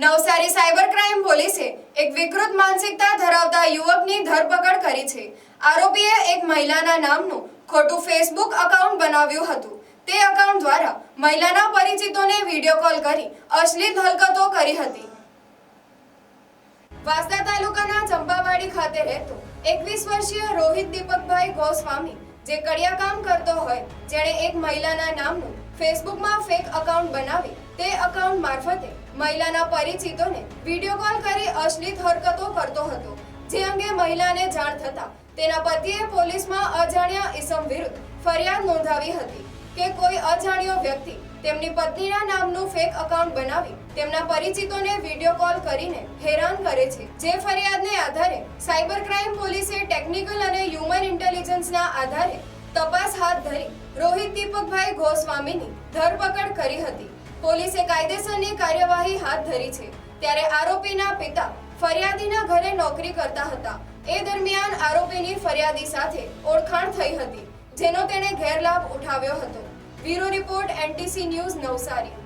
Navsari cyber crime પોલીસે એક વિકૃત માનસિકતા ધરાવતા યુવકની ધરપકડ કરી છે. આરોપીએ એક મહિલાના નામનું ખોટું ફેસબુક અકાઉન્ટ બનાવ્યું હતું. તે અકાઉન્ટ દ્વારા મહિલાના પરિચિતોને વીડિયો કોલ કરી અશ્લીલ હરકતો કરી હતી. વાંસદા તાલુકાના ચંપાવાડી ખાતે રહેતો એકવીસ વર્ષીય રોહિત દીપકભાઈ ગોસ્વામી, જે કડિયા કામ કરતો હોય જેણે એક મહિલાના નામનું ફેસબુકમાં ફેક અકાઉન્ટ બનાવી તે અકાઉન્ટ મારફતે મહિલાના પરિચિતોને વીડિયો કોલ કરી અશ્લીલ હરકતો કરતો હતો. જે અંગે મહિલાને જાણ થતાં તેના પતિએ પોલીસમાં અજાણ્યા ઇસમ વિરુદ્ધ ફરિયાદ નોંધાવી હતી કે કોઈ અજાણ્યો વ્યક્તિ તેમની પત્નીના નામનું ફેક અકાઉન્ટ બનાવી તેમના પરિચિતોને વીડિયો કોલ કરીને હેરાન કરે છે. જે ફરિયાદને આધારે સાયબર ક્રાઇમ પોલીસે ટેકનિકલ અને હ્યુમન ઇન્ટેલિજન્સના આધારે તપાસ દીપકભાઈ ગોસ્વામીની ધરપકડ કરી હતી. પોલીસે કાયદેસરની કાર્યવાહી હાથ ધરી છે. ત્યારે આરોપીના પિતા ફરિયાદીના ઘરે નોકરી કરતા હતા. એ દરમિયાન આરોપીની ફરિયાદી સાથે ઓળખાણ થઈ હતી, જેનો તેણે ગેરલાભ ઉઠાવ્યો હતો. Bureau report NTC news Navsari.